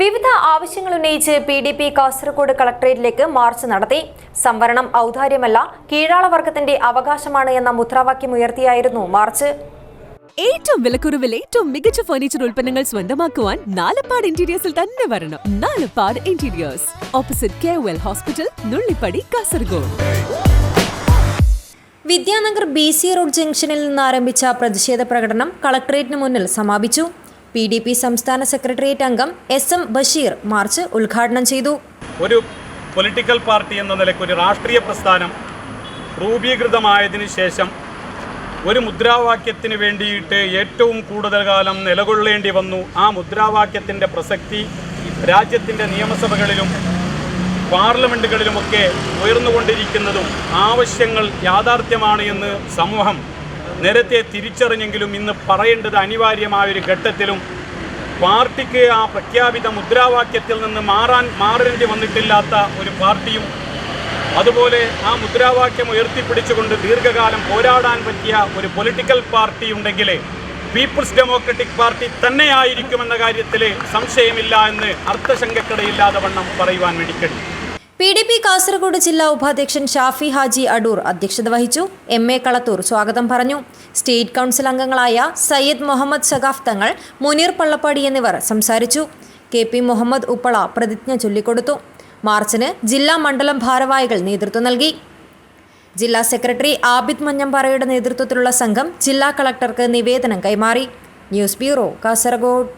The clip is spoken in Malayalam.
വിവിധ ആവശ്യങ്ങൾ ഉന്നയിച്ച് പി ഡി പി കാസർഗോഡ് കളക്ടറേറ്റിലേക്ക് മാർച്ച് നടത്തി. സംവരണം ഔദാര്യമല്ല കീഴാളവർഗത്തിന്റെ അവകാശമാണ് എന്ന മുദ്രാവാക്യം ഉയർത്തിയായിരുന്നു മാർച്ച്. ഏറ്റവും വിലക്കുറവിൽ ഏറ്റവും മികച്ച ഫർണിച്ചർ ഉൽപ്പന്നങ്ങൾ സ്വന്തമാക്കുവാൻ നാലപ്പാട് ഇന്റീരിയേഴ്സിൽ തന്നെ വരണം. Nalappad interiors opposite K well hospital Nullippady Kasaragod. Vidyanagar B C road ജംഗ്ഷനിൽ നിന്ന് ആരംഭിച്ച പ്രതിഷേധ പ്രകടനം കളക്ടറേറ്റിന് മുന്നിൽ സമാപിച്ചു. പി ഡി പി സംസ്ഥാന സെക്രട്ടേറിയറ്റ് അംഗം എസ് എം ബഷീർ മാർച്ച് ഉദ്ഘാടനം ചെയ്തു. ഒരു പൊളിറ്റിക്കൽ പാർട്ടി എന്ന നിലയ്ക്ക് ഒരു രാഷ്ട്രീയ പ്രസ്ഥാനം രൂപീകൃതമായതിനു ശേഷം ഒരു മുദ്രാവാക്യത്തിന് വേണ്ടിയിട്ട് ഏറ്റവും കൂടുതൽ കാലം നിലകൊള്ളേണ്ടി വന്നു. ആ മുദ്രാവാക്യത്തിന്റെ പ്രസക്തി രാജ്യത്തിന്റെ നിയമസഭകളിലും പാർലമെന്റുകളിലുമൊക്കെ ഉയർന്നുകൊണ്ടിരിക്കുന്നതും ആവശ്യങ്ങൾ യാഥാർത്ഥ്യമാണ് എന്ന് സമൂഹം നേരത്തെ തിരിച്ചറിഞ്ഞെങ്കിലും ഇന്ന് പറയേണ്ടത് അനിവാര്യമായൊരു ഘട്ടത്തിലും പാർട്ടിക്ക് ആ പ്രഖ്യാപിത മുദ്രാവാക്യത്തിൽ നിന്ന് മാറാൻ മാറേണ്ടി വന്നിട്ടില്ലാത്ത ഒരു പാർട്ടിയും അതുപോലെ ആ മുദ്രാവാക്യം ഉയർത്തിപ്പിടിച്ചുകൊണ്ട് ദീർഘകാലം പോരാടാൻ പറ്റിയ ഒരു പൊളിറ്റിക്കൽ പാർട്ടി ഉണ്ടെങ്കിൽ പീപ്പിൾസ് ഡെമോക്രറ്റിക് പാർട്ടി തന്നെയായിരിക്കുമെന്ന കാര്യത്തിൽ സംശയമില്ല എന്ന് അർത്ഥശങ്കക്കിടയില്ലാതെ വണ്ണം പറയുവാൻ വേണ്ടി കഴിയും പി ഡി പി കാസർഗോഡ് ജില്ലാ ഉപാധ്യക്ഷൻ ഷാഫി ഹാജി അടൂർ അധ്യക്ഷത വഹിച്ചു. എം എ കളത്തൂർ സ്വാഗതം പറഞ്ഞു. സ്റ്റേറ്റ് കൗൺസിൽ അംഗങ്ങളായ സയ്യിദ് മുഹമ്മദ് സഖാഫ് തങ്ങൾ മുനീർ പള്ളപ്പാടി എന്നിവർ സംസാരിച്ചു. കെ പി മുഹമ്മദ് ഉപ്പള പ്രതിജ്ഞ ചൊല്ലിക്കൊടുത്തു. മാർച്ചിന് ജില്ലാ മണ്ഡലം ഭാരവാഹികൾ നേതൃത്വം നൽകി. ജില്ലാ സെക്രട്ടറി ആബിദ് മഞ്ഞമ്പാറയുടെ നേതൃത്വത്തിലുള്ള സംഘം ജില്ലാ കളക്ടർക്ക് നിവേദനം കൈമാറി. News bureau Kasaragod.